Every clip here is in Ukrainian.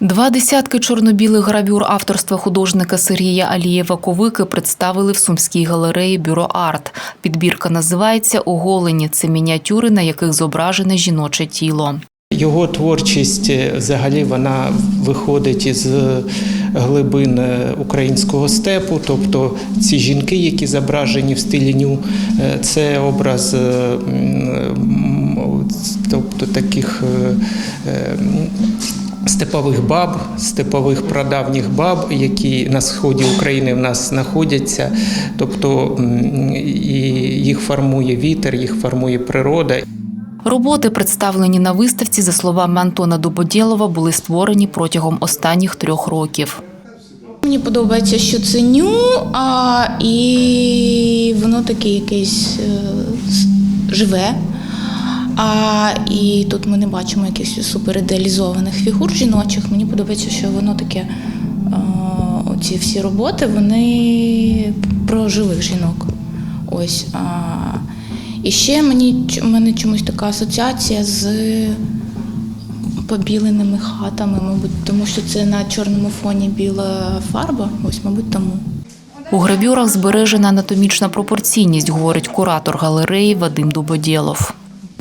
Два десятки чорно-білих гравюр авторства художника Сергія Алієва Ковики представили в Сумській галереї Бюро Арт. Підбірка називається Оголені. Це мініатюри, на яких зображене жіноче тіло. Його творчість е, взагалі вона виходить із е, глибин е, українського степу. Тобто ці жінки, які зображені в стилі ню, е, це образ е, тобто таких е, е, степових баб, степових прадавніх баб, які на сході України в нас знаходяться. Тобто і їх формує вітер, їх формує природа. Роботи, представлені на виставці, за словами Антона Дубодєлова, були створені протягом останніх трьох років. Мені подобається, що це ню, а, і воно таке якесь е, живе. А, і тут ми не бачимо якихось суперідеалізованих фігур жіночих. Мені подобається, що воно таке. Оці всі роботи, вони про живих жінок. Ось. А, і ще мені в мене чомусь така асоціація з побіленими хатами, мабуть, тому що це на чорному фоні біла фарба. Ось, мабуть, тому. У гравюрах збережена анатомічна пропорційність, говорить куратор галереї Вадим Дубодєлов.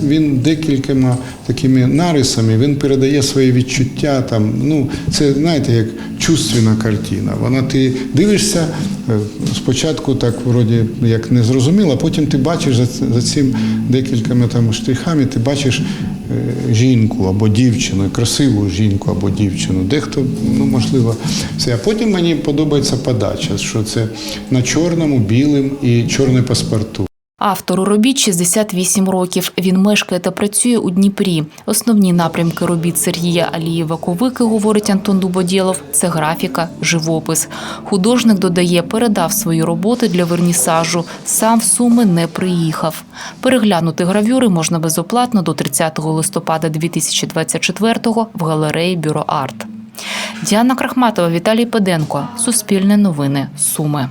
Він декількома такими нарисами він передає свої відчуття. Там, ну, це знаєте, як чувственна картина. Вона ти дивишся е, спочатку, так вроді як не зрозуміло, потім ти бачиш за, за цим декількома там штрихами, ти бачиш е, жінку або дівчину, красиву жінку або дівчину. Дехто, ну можливо, все. А потім мені подобається подача, що це на чорному, білим і чорне паспорту. Автору робіт 68 років. Він мешкає та працює у Дніпрі. Основні напрямки робіт Сергія Алієва Ковики, говорить Антон Дубодєлов, це графіка, живопис. Художник додає, передав свої роботи для вернісажу. Сам в Суми не приїхав. Переглянути гравюри можна безоплатно до 30 листопада 2024-го в галереї Бюро Арт. Діана Крахматова, Віталій Педенко. Суспільне новини. Суми.